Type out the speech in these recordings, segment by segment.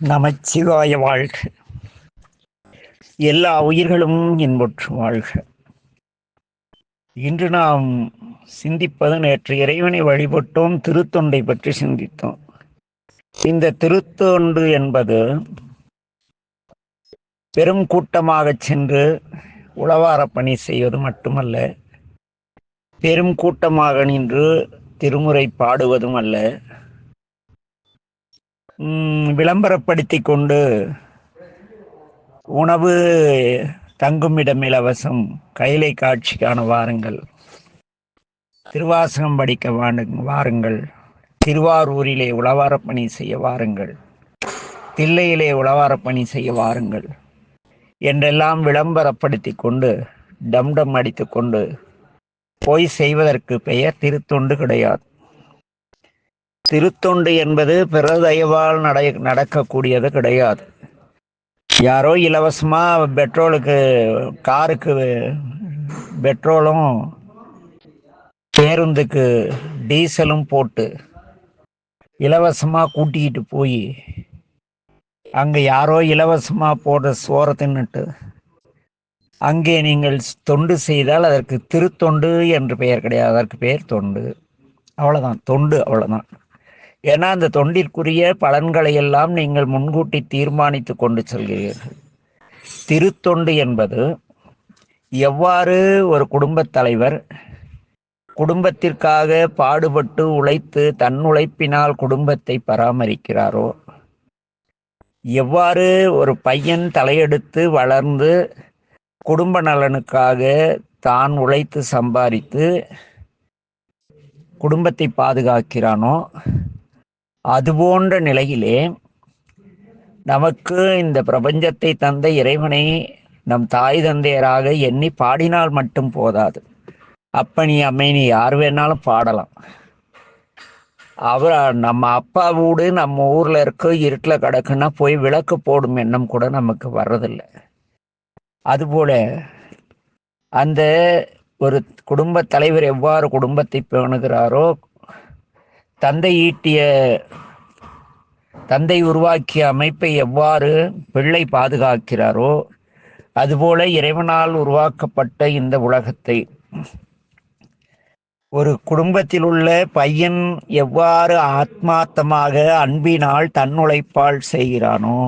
நமச்சிவாய வாழ்க. எல்லா உயிர்களும் இன்புற்று வாழ்க. இன்று நாம் சிந்திப்பது நேற்று இறைவனை வழிபட்டோம் திருத்தொண்டை பற்றி சிந்தித்தோம். இந்த திருத்தொண்டு என்பது பெரும் கூட்டமாக சென்று உளவார பணி செய்வது மட்டுமல்ல பெரும் கூட்டமாக நின்று திருமுறை பாடுவதும் அல்ல. விளம்பரப்படுத்தி கொண்டு உணவு தங்குமிடம் இலவசம் கைலை காட்சிக்கான வாருங்கள். திருவாசகம் படிக்க வாருங்கள். திருவாரூரிலே உளவாரப் பணி செய்ய வாருங்கள். தில்லையிலே உளவாரப் பணி செய்ய வாருங்கள். என்றெல்லாம் விளம்பரப்படுத்தி கொண்டு டம் டம் அடித்து கொண்டு போய் செய்வதற்கு பெயர் திருத்தொண்டு கிடையாது. திருத்தொண்டு என்பது பிறதயவால் நட நடக்கக்கூடியது கிடையாது. யாரோ இலவசமாக பெட்ரோலுக்கு காருக்கு பெட்ரோலும் பேருந்துக்கு டீசலும் போட்டு இலவசமாக கூட்டிக்கிட்டு போய் அங்கே யாரோ இலவசமாக போடுற சோறை தின்னுட்டு அங்கே நீங்கள் தொண்டு செய்தால் அதற்கு திருத்தொண்டு என்று பெயர் கிடையாது. அதற்கு பெயர் தொண்டு. அவ்வளோதான் தொண்டு அவ்வளோதான் ஏன்னா அந்த தொண்டிற்குரிய பலன்களை எல்லாம் நீங்கள் முன்கூட்டி தீர்மானித்து கொண்டு செல்கிறீர்கள். திருத்தொண்டு என்பது எவ்வாறு ஒரு குடும்பத் தலைவர் குடும்பத்திற்காக பாடுபட்டு உழைத்து தன் உழைப்பினால் குடும்பத்தை பராமரிக்கிறாரோ எவ்வாறு ஒரு பையன் தலையெடுத்து வளர்ந்து குடும்ப நலனுக்காக தான் உழைத்து சம்பாதித்து குடும்பத்தை பாதுகாக்கிறானோ அதுபோன்ற நிலையிலே நமக்கு இந்த பிரபஞ்சத்தை தந்த இறைவனை நம் தாய் தந்தையராக எண்ணி பாடினால் மட்டும் போதாது. அப்பனி நீ யார் வேணாலும் பாடலாம். அவர் நம்ம அப்பா வீடு நம்ம ஊர்ல இருக்க இருட்டில் கிடக்குன்னா போய் விளக்கு போடும் எண்ணம் கூட நமக்கு வர்றதில்லை. அதுபோல அந்த ஒரு குடும்ப தலைவர் எவ்வாறு குடும்பத்தை பேணுகிறாரோ தந்தை ஈட்டிய தந்தை உருவாக்கிய அமைப்பை எவ்வாறு பிள்ளை பாதுகாக்கிறாரோ அதுபோல இறைவனால் உருவாக்கப்பட்ட இந்த உலகத்தை. ஒரு குடும்பத்தில் உள்ள பையன் எவ்வாறு ஆத்மார்த்தமாக அன்பினால் தன்னுழைப்பால் செய்கிறானோ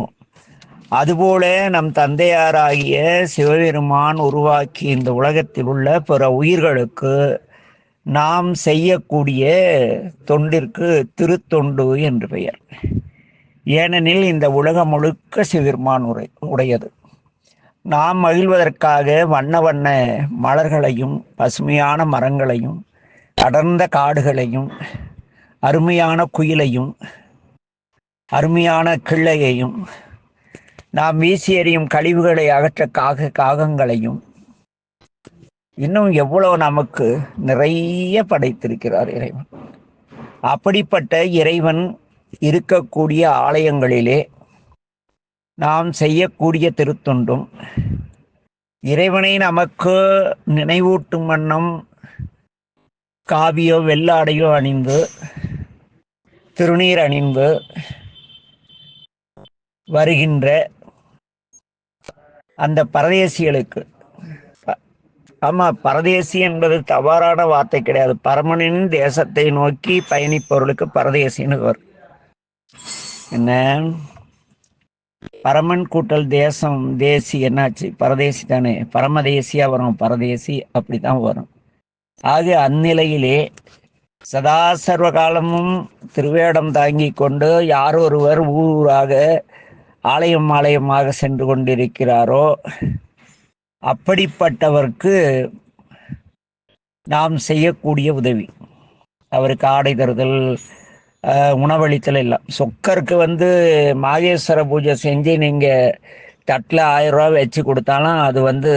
அதுபோல நம் தந்தையாராகிய சிவபெருமான் உருவாக்கி இந்த உலகத்தில் உள்ள பிற உயிர்களுக்கு நாம் செய்யக்கூடிய தொண்டிற்கு திருத்தொண்டு என்று பெயர். ஏனெனில் இந்த உலகம் முழுக்க சிவிர்மான் உரை உடையது. நாம் மகிழ்வதற்காக வண்ண வண்ண மலர்களையும் பசுமையான மரங்களையும் அடர்ந்த காடுகளையும் அருமையான குயிலையும் அருமையான கிள்ளையையும் நாம் வீசி எறியும் கழிவுகளை அகற்ற காக காகங்களையும் இன்னும் எவ்வளவு நமக்கு நிறைய படைத்திருக்கிறார் இறைவன். அப்படிப்பட்ட இறைவன் இருக்கக்கூடிய ஆலயங்களிலே நாம் செய்யக்கூடிய திருத்தொண்டும் இறைவனை நமக்கு நினைவூட்டும் வண்ணம் காவியோ வெள்ளாடையோ அணிந்து திருநீர் அணிந்து வருகின்ற அந்த பரதேசிகளுக்கு ஆமா பரதேசி என்பது தவறான வார்த்தை கிடையாது. பரமனின் தேசத்தை நோக்கி பயணிப்பவர்களுக்கு பரதேசின்னு வரும் என்ன? பரமன் கூட்டல் தேசம் தேசி என்னாச்சு? பரதேசி தானே. பரமதேசியா வரும் பரதேசி அப்படித்தான் வரும். ஆக அந்நிலையிலே சதா சர்வ காலமும் திருவேடம் தாங்கி கொண்டு யார் ஒருவர் ஊர் ஊராக ஆலயம் ஆலயமாக சென்று கொண்டிருக்கிறாரோ அப்படிப்பட்டவருக்கு நாம் செய்யக்கூடிய உதவி. அவருக்கு ஆடை தருதல் உணவளித்தல் எல்லாம். சொக்கருக்கு வந்து மாகேஸ்வர பூஜை செஞ்சு நீங்கள் தட்டில் ஆயிரம் ரூபா வச்சு கொடுத்தாலும் அது வந்து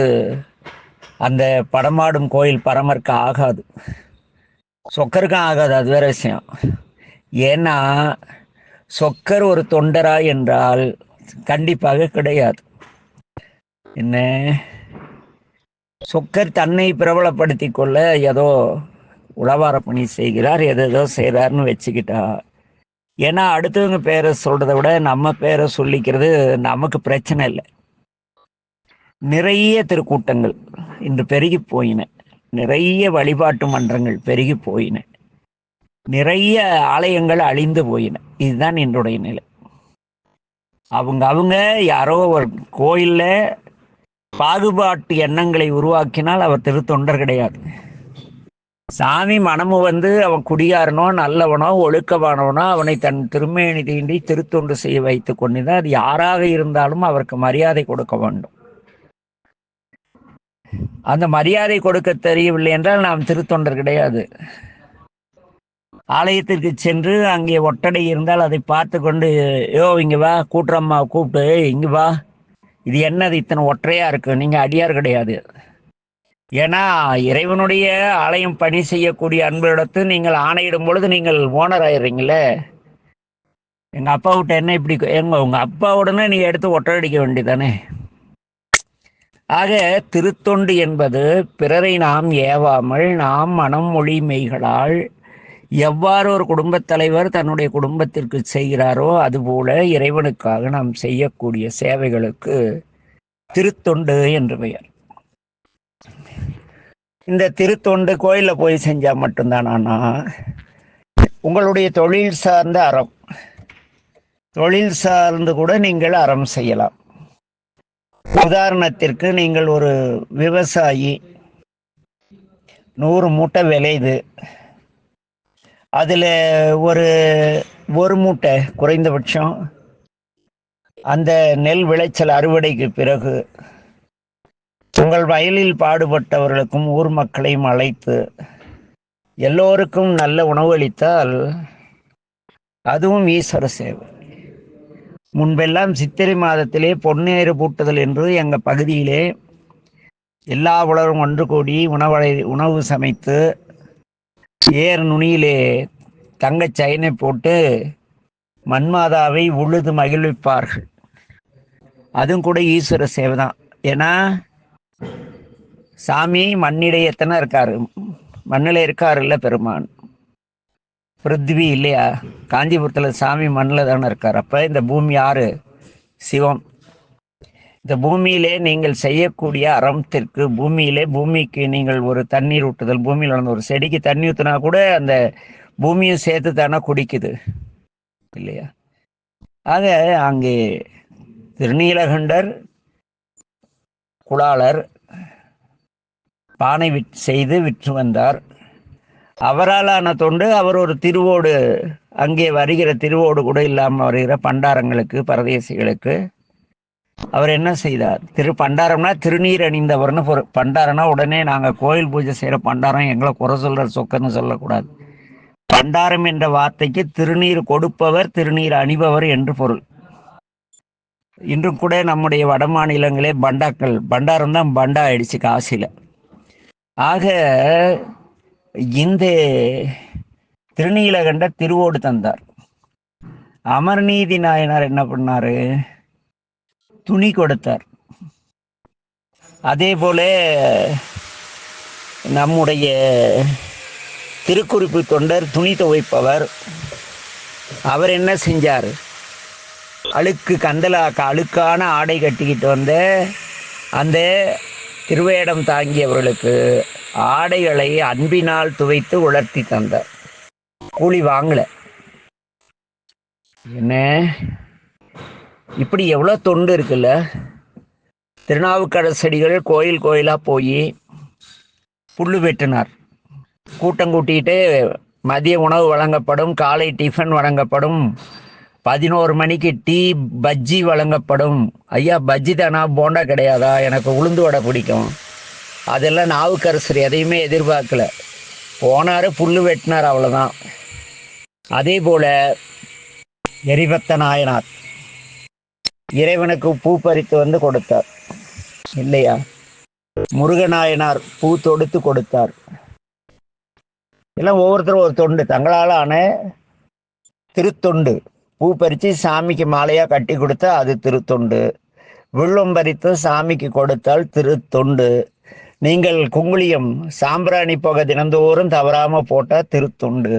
அந்த படமாடும் கோயில் பரமருக்கு ஆகாது. சொக்கருக்கும் ஆகாது அது வேற விஷயம். ஏன்னா சொக்கர் ஒரு தொண்டரா என்றால் கண்டிப்பாக கிடையாது. என்ன? சொக்கர் தன்னை பிரபலப்படுத்தி கொள்ள ஏதோ உளவார பணி செய்கிறார் எதோ செய்கிறார்னு வச்சுக்கிட்டா. ஏன்னா அடுத்தவங்க பேரை சொல்கிறத விட நம்ம பேரை சொல்லிக்கிறது நமக்கு பிரச்சனை இல்லை. நிறைய திருக்கூட்டங்கள் இன்று பெருகி போயின. நிறைய வழிபாட்டு மன்றங்கள் பெருகி போயின. நிறைய ஆலயங்கள் அழிந்து போயின. இதுதான் என்னுடைய நிலை. அவங்க அவங்க யாரோ ஒரு கோயிலில் பாகுபாட்டு எண்ணங்களை உருவாக்கினால் அவர் திருத்தொண்டர் கிடையாது. சாமி மனமு வந்து அவன் குடியாரனோ நல்லவனோ ஒழுக்கமானவனோ அவனை தன் திருமேனி தீண்டி திருத்தொண்டு செய்ய வைத்துக் கொண்டுதான் அது யாராக இருந்தாலும் அவருக்கு மரியாதை கொடுக்க வேண்டும். அந்த மரியாதை கொடுக்க தெரியவில்லை என்றால் நாம் திருத்தொண்டர் கிடையாது. ஆலயத்திற்கு சென்று அங்கே ஒட்டடை இருந்தால் அதை பார்த்து கொண்டு யோ இங்க வா கூட்டுறம்மா கூப்பிட்டு இங்க வா. இது என்னது? இத்தனை ஒற்றையா இருக்கு. நீங்க அடியார் கிடையாது. ஏன்னா இறைவனுடைய ஆலயம் பணி செய்யக்கூடிய அன்பரிடத்து நீங்கள் ஆணையிடும் பொழுது நீங்கள் ஓனர் ஆயிடுறீங்களே. எங்க அப்பா விட்ட என்ன இப்படி எங்க உங்க அப்பாவுடனே நீ எடுத்து ஒட்டடை அடிக்க வேண்டியதானே? ஆக திருத்தொண்டு என்பது பிறரை நாம் ஏவாமல் நாம் மனம் மொழி மெய்களால் எவ்வாறு ஒரு குடும்பத் தலைவர் தன்னுடைய குடும்பத்திற்கு செய்கிறாரோ அதுபோல இறைவனுக்காக நாம் செய்யக்கூடிய சேவைகளுக்கு திருத்தொண்டு என்று பெயர். இந்த திருத்தொண்டு கோயிலில் போய் செஞ்சால் மட்டும்தானா உங்களுடைய தொழில் சார்ந்த அறம் தொழில் சார்ந்து கூட நீங்கள் அறம் செய்யலாம். உதாரணத்திற்கு நீங்கள் ஒரு விவசாயி நூறு மூட்டை விளையுது அதில் ஒரு ஒரு மூட்டை குறைந்தபட்சம் அந்த நெல் விளைச்சல் அறுவடைக்கு பிறகு உங்கள் வயலில் பாடுபட்டவர்களுக்கும் ஊர் மக்களையும் அழைத்து எல்லோருக்கும் நல்ல உணவு அளித்தால் அதுவும் ஈஸ்வர சேவை. முன்பெல்லாம் சித்திரை மாதத்திலே பொன்னேறு பூட்டுதல் என்று எங்கள் பகுதியிலே எல்லா உலரும் ஒன்று கூடி உணவழை உணவு சமைத்து ஏர் நுனியிலே தங்கச் சயனை போட்டு மன்மாதாவை உழுது மகிழ்விப்பார்கள். அதுவும் கூட ஈஸ்வர சேவை தான். ஏன்னா சாமி மண்ணிடையத்தனை இருக்காரு. மண்ணில் இருக்காருல்ல பெருமான். பிருத்வி இல்லையா? காஞ்சிபுரத்தில் சாமி மண்ணில் தானே இருக்கார். அப்போ இந்த பூமி யாரு? சிவம். இந்த பூமியிலே நீங்கள் செய்யக்கூடிய அறத்திற்கு பூமியிலே பூமிக்கு நீங்கள் ஒரு தண்ணீர் ஊட்டுதல் பூமியில் நடந்த ஒரு செடிக்கு தண்ணி ஊற்றினா கூட அந்த பூமியும் சேர்த்து தானே குடிக்குது. இல்லையா? ஆக அங்கே திருநீலகண்டர் குளாளர் பானை விற் செய்து விற்று வந்தார். அவராலான தொண்டு அவர் ஒரு திருவோடு அங்கே வருகிற திருவோடு கூட இல்லாமல் வருகிற பண்டாரங்களுக்கு பரதேசிகளுக்கு அவர் என்ன செய்தார்? திரு பண்டாரம்னா திருநீர் அணிந்தவர்னு பொருள் பண்டாரம்னா உடனே நாங்கள் கோயில் பூஜை செய்கிற பண்டாரம் எங்களை குறை சொல்ற சொக்கன்னு சொல்லக்கூடாது. பண்டாரம் என்ற வார்த்தைக்கு திருநீர் கொடுப்பவர் திருநீர் அணிபவர் என்று பொருள். இன்றும் கூட நம்முடைய வட மாநிலங்களே பண்டாக்கள் பண்டாரம் தான் பண்டா ஆயிடுச்சு காசில ஆக இந்த திருநீலகண்ட திருவோடு தந்தார். அமர்நீதி நாயனார் என்ன பண்ணாரு? துணி கொடுத்தார். அதே போல நம்முடைய திருக்குறிப்பு தொண்டர் துணி துவைப்பவர் அவர் என்ன செஞ்சார்? அழுக்கு கந்தலாக்க அழுக்கான ஆடை கட்டிக்கிட்டு வந்த அந்த திருவேடம் தாங்கியவர்களுக்கு ஆடைகளை அன்பினால் துவைத்து உலர்த்தி தந்தார். கூலி வாங்கல. என்ன? இப்படி எவ்வளோ தொண்டு இருக்குல்ல? திருநாவுக்கரசடிகள் கோயில் கோயிலாக போய் புல் வெட்டினார். கூட்டம் கூட்டிகிட்டு மதிய உணவு வழங்கப்படும் காலை டிஃபன் வழங்கப்படும் பதினோரு மணிக்கு டீ பஜ்ஜி வழங்கப்படும். ஐயா பஜ்ஜி தானா? போண்டா கிடையாதா? எனக்கு உளுந்து வடை பிடிக்கும். அதெல்லாம் நாவுக்கரசர் எதையுமே எதிர்பார்க்கல. போனார் புல் வெட்டினார் அவ்வளோதான் அதே போல் எரிபத்த நாயனார். இறைவனுக்கு பூ பறித்து வந்து கொடுத்தார். இல்லையா? முருகநாயனார் பூ தொடுத்து கொடுத்தார். எல்லாம் ஒவ்வொருத்தரும் ஒரு தொண்டு. தங்களால் ஆன திருத்தொண்டு. பூ பறித்து சாமிக்கு மாலையாக கட்டி கொடுத்தா அது திருத்தொண்டு. வில்லம் பறித்து சாமிக்கு கொடுத்தால் திருத்தொண்டு. நீங்கள் குங்குளியம் சாம்பிராணி புகை தினந்தோறும் தவறாம போட்டா திருத்தொண்டு.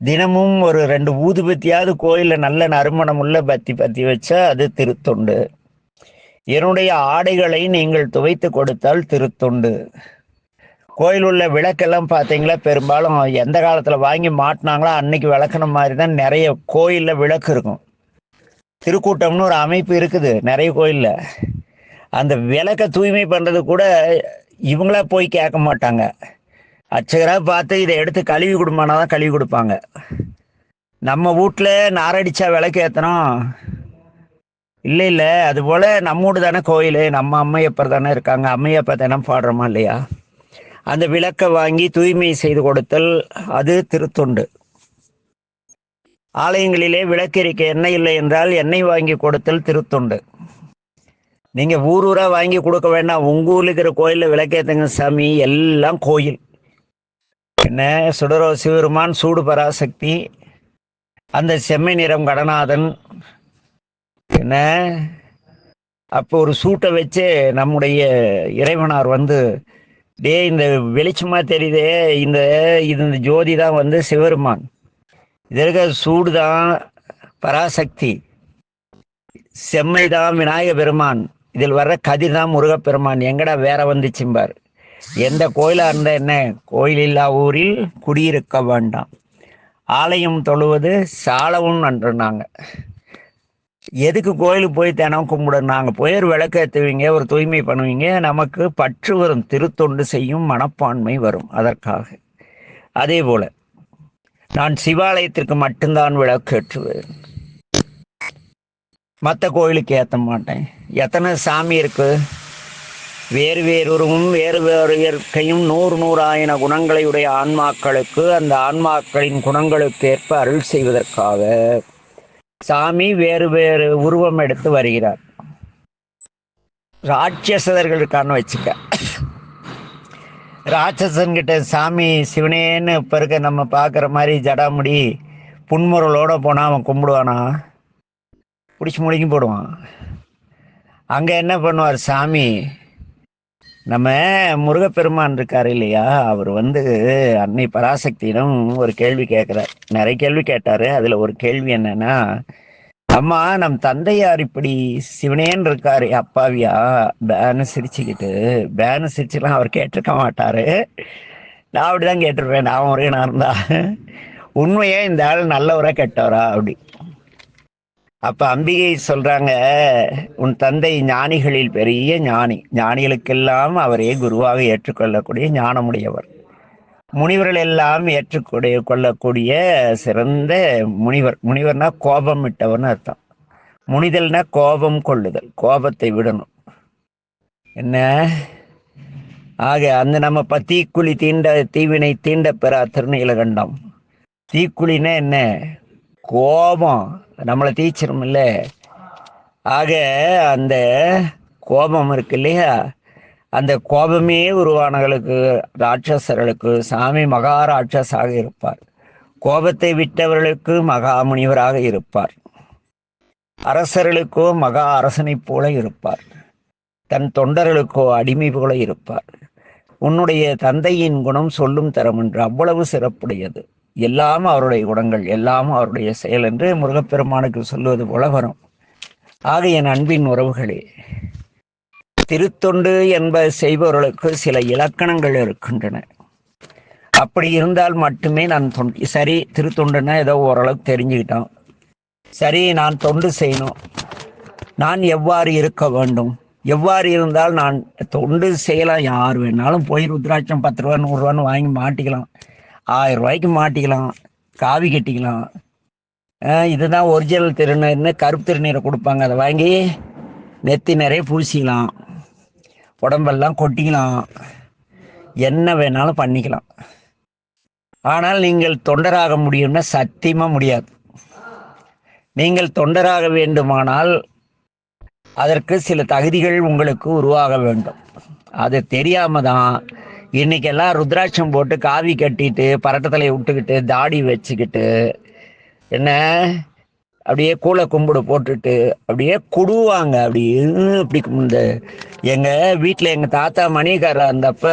தினமும் ஒரு ரெண்டு ஊதுபத்தியாவது கோயிலில் நல்ல நறுமணம் உள்ள பத்தி பத்தி வச்சா அது திருத்தொண்டு. என்னுடைய ஆடைகளை நீங்கள் துவைத்து கொடுத்தால் திருத்தொண்டு. கோயில் உள்ள விளக்கெல்லாம் பார்த்தீங்களா? பெரும்பாலும் எந்த காலத்தில் வாங்கி மாட்டினாங்களோ அன்னைக்கு விளக்குன மாதிரி தான் நிறைய கோயிலில் விளக்கு இருக்கும். திருக்கூட்டம்னு ஒரு அமைப்பு இருக்குது நிறைய கோயிலில். அந்த விளக்க தூய்மை பண்ணுறது கூட இவங்களா போய் கேட்க மாட்டாங்க. அர்ச்சகராக பார்த்து இதை எடுத்து கழுவி கொடுமானா தான் கழுவி கொடுப்பாங்க. நம்ம வீட்டில் நாரடிச்சா விளக்கு ஏற்றணும் இல்லை இல்லை. அதுபோல் நம்ம வீடு தானே கோயில். நம்ம அம்மையப்பர் தானே இருக்காங்க. அம்மையப்பா தானே பாடுறோமா இல்லையா? அந்த விளக்கை வாங்கி தூய்மை செய்து கொடுத்தல் அது திருத்தொண்டு. ஆலயங்களிலே விளக்கெரிக்க எண்ணெய் இல்லை என்றால் எண்ணெய் வாங்கி கொடுத்தல் திருத்தொண்டு. நீங்கள் ஊர் ஊராக வாங்கி கொடுக்க வேண்டாம். உங்கள் ஊரில் இருக்கிற கோயிலில் விளக்கேற்றுங்க சாமி. எல்லாம் கோயில். என்ன சுடரோ சிவருமான் சூடு பராசக்தி அந்த செம்மை நிறம் கடநாதன் என்ன? அப்போ ஒரு சூட்டை வச்சு நம்முடைய இறைவனார் வந்து டே இந்த வெளிச்சமாக தெரியுதே இந்த இது இந்த ஜோதி தான் வந்து சிவருமான். இதற்கு சூடு தான் பராசக்தி. செம்மை தான் விநாயக பெருமான். இதில் வர்ற கதிர் தான் முருகப்பெருமான் எங்கடா வேற வந்துச்சும்பார். எந்த கோயிலாக இருந்தால் என்ன? கோயில் இல்லா ஊரில் குடியிருக்க வேண்டாம். ஆலயம் தொழுவது சாலவும் நன்றுனாங்க எதுக்கு கோயிலுக்கு போய் தினம் கும்பிடணும்? நாங்கள் போய் ஒரு விளக்கு ஏற்றுவீங்க ஒரு தூய்மை பண்ணுவீங்க நமக்கு பற்று வரும் திருத்தொண்டு செய்யும் மனப்பான்மை வரும் அதற்காக. அதே போல நான் சிவாலயத்திற்கு மட்டும்தான் விளக்கு ஏற்றுவேன். மற்ற கோயிலுக்கு ஏற்ற மாட்டேன். எத்தனை சாமி இருக்கு? வேறு வேறுருவும் வேறு வேறு இயற்கையும் நூறு நூறாயின குணங்களையுடைய ஆன்மாக்களுக்கு அந்த ஆன்மாக்களின் குணங்களுக்கு ஏற்ப அருள் செய்வதற்காக சாமி வேறு வேறு உருவம் எடுத்து வருகிறார். ராட்சசர்கள் இருக்கான்னு வச்சுக்க. ராட்சசன்கிட்ட சாமி சிவனேன்னு இப்போ இருக்க நம்ம பார்க்குற மாதிரி ஜடாமுடி புன்முறலோட போனால் அவன் கும்பிடுவானா? பிடிச்சி முடிக்கும் போடுவான். அங்கே என்ன பண்ணுவார் சாமி? நம்ம முருகப்பெருமான் இருக்காரு இல்லையா? அவர் வந்து அன்னை பராசக்தியிடம் ஒரு கேள்வி கேட்குறார் நிறைய கேள்வி கேட்டார். அதில் ஒரு கேள்வி என்னன்னா அம்மா நம் தந்தையார் இப்படி சிவனேன்னு இருக்காரு அப்பாவியா? பேனு சிரிச்சுக்கிட்டு பேனு சிரிச்சுலாம் அவர் கேட்டிருக்க மாட்டாரு. நான் அப்படிதான் கேட்டிருப்பேன். நான் முருகனா இருந்தா உண்மையே இந்த ஆள் நல்லவரா கெட்டவரா? அப்படி. அப்ப அம்பிகை சொல்றாங்க உன் தந்தை ஞானிகளில் பெரிய ஞானி. ஞானிகளுக்கெல்லாம் அவரே குருவாக ஏற்றுக்கொள்ளக்கூடிய ஞானமுடையவர். முனிவர்கள் எல்லாம் ஏற்றுக்கூடிய கொள்ளக்கூடிய சிறந்த முனிவர். முனிவர்னா கோபம் விட்டவர்னு அர்த்தம். முனிதல்னா கோபம் கொள்ளுதல் கோபத்தை விடணும். என்ன? ஆக அந்த நம்ம இப்போ தீக்குழி தீண்ட தீவினை தீண்ட பெறா திருநீலகண்டம் தீக்குழின்னா என்ன? கோபம். நம்மளை தீச்சிரும் ஆக அந்த கோபம் இருக்கு இல்லையா? அந்த கோபமே உருவானவர்களுக்கு ராட்சசர்களுக்கு சாமி மகா ராட்சஸாக இருப்பார். கோபத்தை விட்டவர்களுக்கு மகாமுனிவராக இருப்பார். அரசர்களுக்கோ மகா அரசனைப் போல இருப்பார். தன் தொண்டர்களுக்கோ அடிமை போல இருப்பார். உன்னுடைய தந்தையின் குணம் சொல்லும் தரம் என்று அவ்வளவு சிறப்புடையது. எல்லாம் அவருடைய குணங்கள் எல்லாம் அவருடைய செயல் என்று முருகப்பெருமானுக்கு சொல்லுவது போல வரும். ஆக என் அன்பின் உறவுகளே திருத்தொண்டு என்ப செய்பவர்களுக்கு சில இலக்கணங்கள் இருக்கின்றன. அப்படி இருந்தால் மட்டுமே நான் தொண்டு சரி திருத்தொண்டுன்னா ஏதோ ஓரளவுக்கு தெரிஞ்சுக்கிட்டோம். சரி நான் தொண்டு செய்யணும். நான் எவ்வாறு இருக்க வேண்டும்? எவ்வாறு இருந்தால் நான் தொண்டு செய்யலாம். யார் வேணாலும் போய் ருத்ராட்சம் பத்து ரூபா நூறுரூவான்னு வாங்கி மாட்டிக்கலாம். ஆயிரம் ரூபாய்க்கு மாட்டிக்கலாம் காவி கட்டிக்கலாம். இதுதான் ஒரிஜினல் திருநீர்னு கருப்பு திருநீரை கொடுப்பாங்க அதை வாங்கி நெத்தி நிறைய பூசிக்கலாம். உடம்பெல்லாம் கொட்டிக்கலாம். என்ன வேணாலும் பண்ணிக்கலாம். ஆனால் நீங்கள் தொண்டராக முடியும்னா சத்தியமாக முடியாது. நீங்கள் தொண்டராக வேண்டுமானால் அதற்கு சில தகுதிகள் உங்களுக்கு உருவாக வேண்டும். அது தெரியாம தான் இன்னைக்கெல்லாம் ருத்ராட்சம் போட்டு காவி கட்டிட்டு பரட்டத்தலையை விட்டுக்கிட்டு தாடி வச்சுக்கிட்டு என்ன? அப்படியே கூளை கும்பிடு போட்டுட்டு அப்படியே குடுவாங்க. அப்படி இப்படி இந்த எங்கள் வீட்டில் எங்கள் தாத்தா மணிகாரர் இருந்தப்ப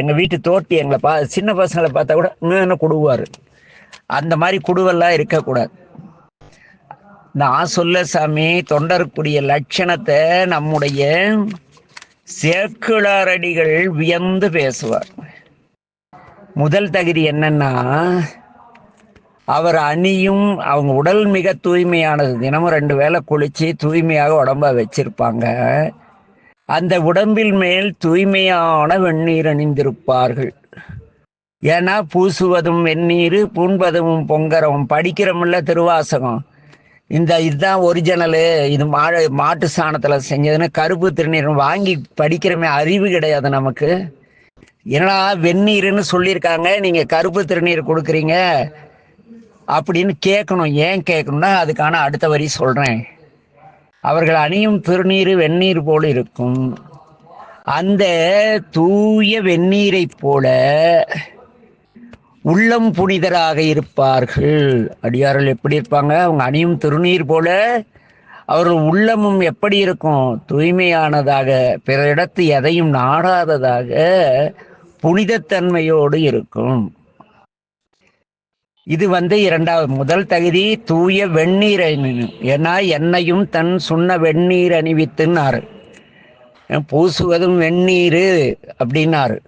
எங்கள் வீட்டு தோட்டி எங்களை பா சின்ன பசங்களை பார்த்தா கூட இன்னும் குடுவார்? அந்த மாதிரி குடுவெல்லாம் இருக்கக்கூடாது. நான் சொல்ல சாமி தொண்டருக்குரிய லட்சணத்தை நம்முடைய சேக்குளாரடிகள் வியந்து பேசுவார். முதல் தகுதி என்னன்னா அவர் அணியும் அவங்க உடல் மிக தூய்மையானது. தினமும் ரெண்டு வேளை குளிச்சு தூய்மையாக உடம்ப வச்சிருப்பாங்க. அந்த உடம்பில் மேல் தூய்மையான வெந்நீர் அணிந்திருப்பார்கள். ஏன்னா பூசுவதும் வெந்நீர் பூண்பதும் பொங்கரவும் படிக்கிறோம்ல திருவாசகம். இந்த இதுதான் ஒரிஜினலு இது மா மாட்டு சாணத்தில் செஞ்சதுன்னு கருப்பு திருநீர் வாங்கி படிக்கிறமே அறிவு கிடையாது நமக்கு. என்னடா வெந்நீர்னு சொல்லியிருக்காங்க நீங்கள் கருப்பு திருநீர் கொடுக்குறீங்க அப்படின்னு கேட்கணும். ஏன் கேட்கணும்னா அதுக்கான அடுத்த வரி சொல்கிறேன் அவர்கள் அணியும் திருநீர் வெந்நீர் போல் இருக்கும். அந்த தூய வெந்நீரை போல உள்ளம் புனிதராக இருப்பார்கள். அடியார்கள் எப்படி இருப்பாங்க? அவங்க அணியும் திருநீர் போல அவர்கள் உள்ளமும் எப்படி இருக்கும்? தூய்மையானதாக பிற இடத்து எதையும் நாடாததாக புனிதத்தன்மையோடு இருக்கும். இது வந்து இரண்டாவது முதல் தகுதி தூய வெந்நீர் அணியும். ஏன்னா என்னையும் தன் சுண்ண வெந்நீர் அணிவித்துன்னாரு. பூசுவதும் வெந்நீர் அப்படின்னாரு.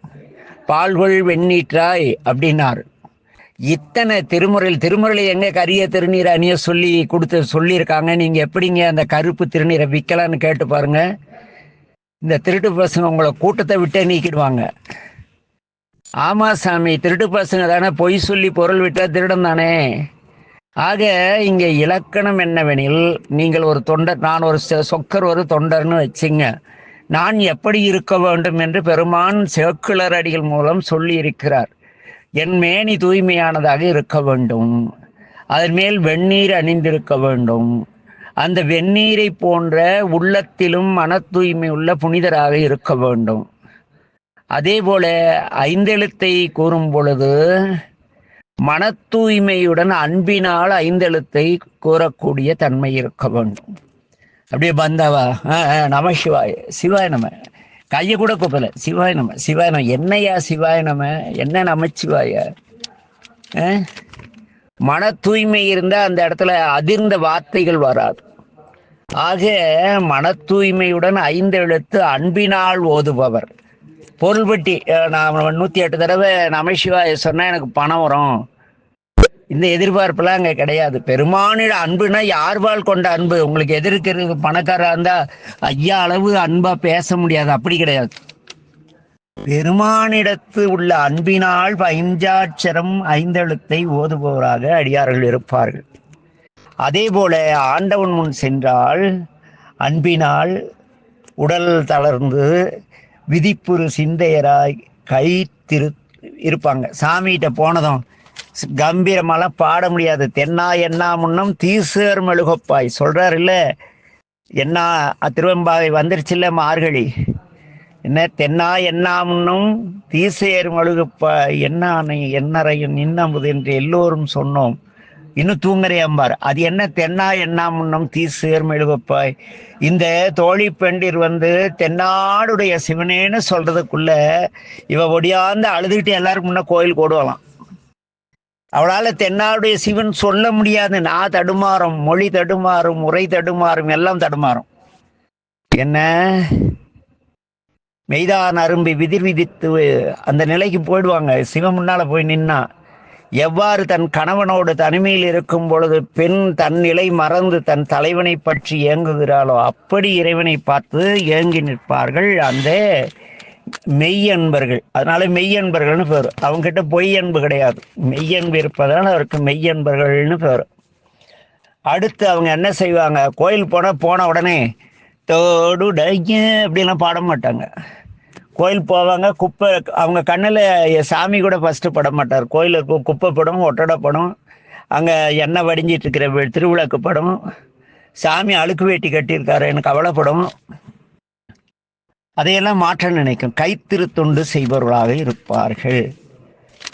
பால்கொள் வெண்ணீற்றாய் அப்படின்னார். இத்தனை திருமுறையில் திருமுறையில் எங்கே கரிய திருநீரை அணிய சொல்லி கொடுத்து சொல்லியிருக்காங்க. நீங்கள் எப்படிங்க அந்த கருப்பு திருநீரை விற்கலான்னு கேட்டு பாருங்க. இந்த திருட்டு பசங்க உங்களை கூட்டத்தை விட்டே நீக்கிடுவாங்க. ஆமா சாமி திருட்டு பசங்க தானே பொய் சொல்லி பொருள் விட்டால் திருடம் தானே. ஆக இங்கே இலக்கணம் என்னவெனில் நீங்கள் ஒரு தொண்டர் நான் ஒரு சொ- சொக்கர் ஒரு தொண்டர்னு வச்சுங்க. நான் எப்படி இருக்க வேண்டும் என்று பெருமான் சேக்கிழர் அடிகள் மூலம் சொல்லி இருக்கிறார் என் மேனி தூய்மையானதாக இருக்க வேண்டும். அதன் மேல் வெந்நீர் அணிந்திருக்க வேண்டும். அந்த வெந்நீரை போன்ற உள்ளத்திலும் மன தூய்மை உள்ள புனிதராக இருக்க வேண்டும். அதே போல ஐந்தெழுத்தை கூறும் பொழுது மன தூய்மையுடன் அன்பினால் ஐந்தெழுத்தை கூறக்கூடிய தன்மை இருக்க வேண்டும். அப்படியே பந்தாவா? ஆ, ஆ, நம சிவாய் சிவாய் நம. கையை கூட கூப்பல. சிவாய் நம சிவாய் நம. என்னையா சிவாய் நம? என்ன நமச்சிவாய ஆ? மன தூய்மை இருந்தால் அந்த இடத்துல அதிர்ந்த வார்த்தைகள் வராது. ஆக மன தூய்மையுடன் ஐந்து எழுத்து அன்பினால் ஓதுபவர். பொருள்பட்டி நான் நூற்றி எட்டு தடவை நமசிவாய சொன்னால் எனக்கு பணம் வரும். இந்த எதிர்பார்ப்புலாம் அங்கே கிடையாது. பெருமானிட அன்புனா வாழ் கொண்ட அன்பு? உங்களுக்கு எதிர்க்கிறது பணக்காரா இருந்தா ஐயா அளவு அன்பா பேச முடியாது. அப்படி கிடையாது. பெருமானிடத்து உள்ள அன்பினால் பஞ்சாட்சரம் ஐந்தெழுத்தை ஓதுபவராக அடியார்கள் இருப்பார்கள். அதே போல ஆண்டவன் முன் சென்றால் அன்பினால் உடல் தளர்ந்து விதிப்புறு சிந்தையராய் கை திரு இருப்பாங்க. சாமிகிட்ட போனதும் கம்பீரமாலாம் பாட முடியாது. தென்னா என்னா முன்னம் தீசேர் மெழுகப்பாய். சொல்றாரு இல்ல? என்ன திருவெம்பாவை வந்துருச்சுல்ல மார்கழி? என்ன? தென்னா என்னா முன்னும் தீசையர் மழுகப்பாய். என்ன என்னறையும் நின்னமுது என்று எல்லோரும் சொன்னோம். இன்னும் தூங்குறையம்பார் அது என்ன? தென்னா என்னா முன்னம் தீசேர் மெழுகப்பாய். இந்த தோழி பெண்டிர் வந்து தென்னாடுடைய சிவனேன்னு சொல்றதுக்குள்ள இவ ஒடியாந்து அழுதுகிட்டு எல்லாரும் முன்ன கோயில் ஓடுவலாம் அவளால தென்னாடுடைய சிவன் சொல்ல முடியாது. நான் தடுமாறும் மொழி தடுமாறும் முறை தடுமாறும் எல்லாம் தடுமாறும். என்ன? மெய்தான் அரும்பி விதிர் விதித்து அந்த நிலைக்கு போயிடுவாங்க. சிவன் முன்னால போய் நின்னா எவ்வாறு தன் கணவனோடு தனிமையில் இருக்கும் பொழுது பெண் தன் நிலை மறந்து தன் தலைவனை பற்றி ஏங்குகிறாளோ அப்படி இறைவனை பார்த்து ஏங்கி நிற்பார்கள். அந்த மெய்யன்பர்கள் அதனால மெய்யன்பர்கள்னு பேர். அவங்ககிட்ட பொய் அன்பு கிடையாது. மெய்யன்பு இருப்பதால் அவருக்கு மெய்யன்பர்கள்னு பேர். அடுத்து அவங்க என்ன செய்வாங்க? கோயில் போனால் போன உடனே தோடுடைய அப்படிலாம் பாட மாட்டாங்க. கோயில் போவாங்க குப்பை அவங்க கண்ணில் சாமி கூட ஃபஸ்ட்டு பட மாட்டார். கோயிலுக்கு குப்பை படம் ஒட்டடை படம். அங்கே எண்ணெய் வடிஞ்சிட்டு இருக்கிற திருவிழாக்கு திருவிளக்கு படம். சாமி அழுக்கு வேட்டி கட்டியிருக்காரு எனக்கு கவலைப்படும். அதையெல்லாம் மாற்ற நினைக்கும். கைத்திருத்தொண்டு செய்பவர்களாக இருப்பார்கள்.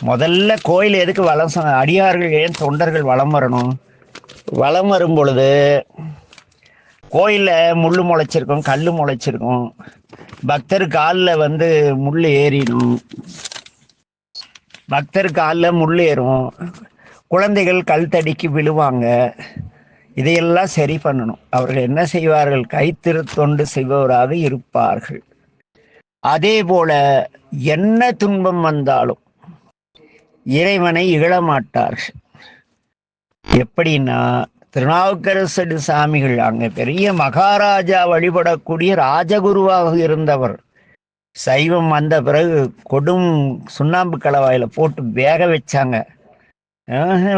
முதல்ல கோயில் எதுக்கு வளம் அடியார்கள் ஏன் தொண்டர்கள் வளம் வரணும்? வளம் வரும் பொழுது கோயிலில் முள் முளைச்சிருக்கும் கல் முளைச்சிருக்கும். பக்தர் காலில் வந்து முள் ஏறிடும். பக்தர் காலில் முள் ஏறும். குழந்தைகள் கல் தடிக்கு விழுவாங்க. இதையெல்லாம் சரி பண்ணணும். அவர்கள் என்ன செய்வார்கள்? கைத்திருத்தொண்டு செய்பவராக இருப்பார்கள். அதே போல என்ன துன்பம் வந்தாலும் இறைவனை இகழமாட்டார்கள் எப்படின்னா திருநாவுக்கரசு சாமிகள் அங்கே பெரிய மகாராஜா வழிபடக்கூடிய ராஜகுருவாக இருந்தவர். சைவம் வந்த பிறகு கொடும் சுண்ணாம்பு கலவாயில் போட்டு வேக வச்சாங்க.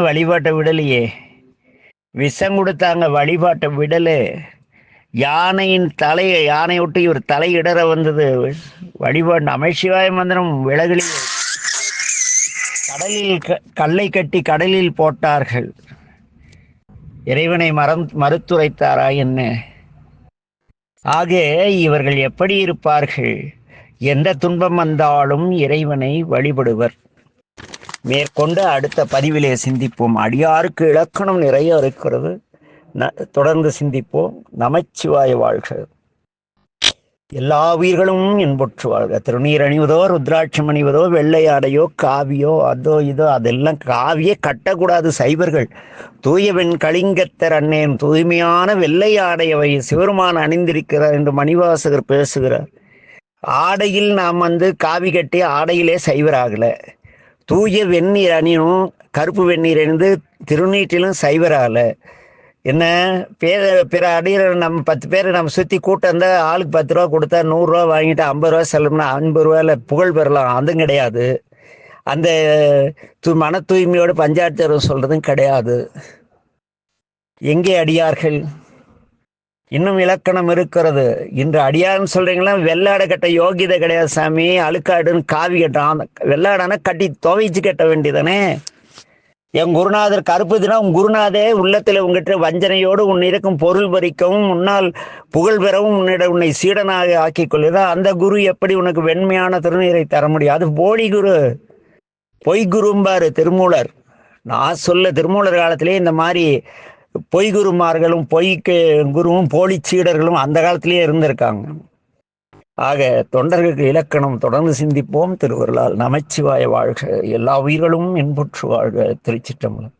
வழிபாட்டை விடலையே. விஷம் கொடுத்தாங்க வழிபாட்டை விடலே. யானையின் தலையை யானை விட்டு இவர் தலை இடற வந்தது. வழிபாடு நமசிவாய மந்திரம் விலகலில் கடலில் க- கல்லை கட்டி கடலில் போட்டார்கள். இறைவனை மரம் மறுத்துரைத்தாரா என்ன? ஆக இவர்கள் எப்படி இருப்பார்கள்? எந்த துன்பம் வந்தாலும் இறைவனை வழிபடுவர். மேற்கொண்டு அடுத்த பதிவிலே சிந்திப்போம். அடியாருக்கு இலக்கணம் நிறைய இருக்கிறது. ந- தொடர்ந்து சிந்திப்போம். நமச்சிவாய வாழ்க. எல்லா உயிர்களும் இன்புற்று வாழ்க. திருநீர் அணிவதோ ருத்ராட்சம் அணிவதோ வெள்ளை ஆடையோ காவியோ அதோ இதோ அதெல்லாம் காவியே கட்டக்கூடாது சைவர்கள். தூயவெண் கலிங்கத்தர் அண்ணேன் தூய்மையான வெள்ளை ஆடையவை சிவருமான் அணிந்திருக்கிறார் என்று மணிவாசகர் பேசுகிறார். ஆடையில் நாம் வந்து காவி கட்டி ஆடையிலே சைவராகலை. தூய வெந்நீர் அணியும் கருப்பு வெந்நீர் அணிந்து திருநீட்டிலும் சைவரால. என்ன? பேர பிற அடியில் நம்ம பத்து பேர் நம்ம சுற்றி கூட்டம் தான் ஆளுக்கு பத்து ரூபா கொடுத்தா நூறுரூவா வாங்கிட்டு ஐம்பது ரூபா செலவுனா ஐம்பது ரூபாயில் புகழ் பெறலாம். அதுவும் கிடையாது. அந்த து மன தூய்மையோடு பஞ்சாயத்து சொல்கிறதும் கிடையாது. எங்கே அடியார்கள்? இன்னும் இலக்கணம் இருக்கிறது. இன்று அடியார்னு சொல்றீங்களா? வெள்ளாடை கட்ட யோகிதை கிடையாது சாமி. அழுக்காடுன்னு காவி கட்டான் வெள்ளாடான கட்டி துவைச்சு கட்ட வேண்டியதானே? என் குருநாதர் கருப்பு தினம் உன் குருநாதே உள்ளத்தில் உங்ககிட்ட வஞ்சனையோடு உன் இருக்கும் பொருள் பறிக்கவும் உன்னால் புகழ் பெறவும் உன்னிட உன்னை சீடனாக ஆக்கிக் கொள்ளுதா? அந்த குரு எப்படி உனக்கு வெண்மையான திருநீரை தர முடியும்? அது போலி குரு. பொய் குரும்பாரு திருமூலர். நான் சொல்ல திருமூலர் காலத்திலே இந்த மாதிரி பொய் குருமார்களும் பொய்க்கு குருவும் போலி சீடர்களும் அந்த காலத்திலேயே இருந்திருக்காங்க. ஆக தொண்டர்களுக்கு இலக்கணம் தொடர்ந்து சிந்திப்போம். திருவருளால் நமச்சிவாய வாழ்க. எல்லா உயிர்களும் இன்புற்று வாழ்க. திருச்சிற்றம்பலம்.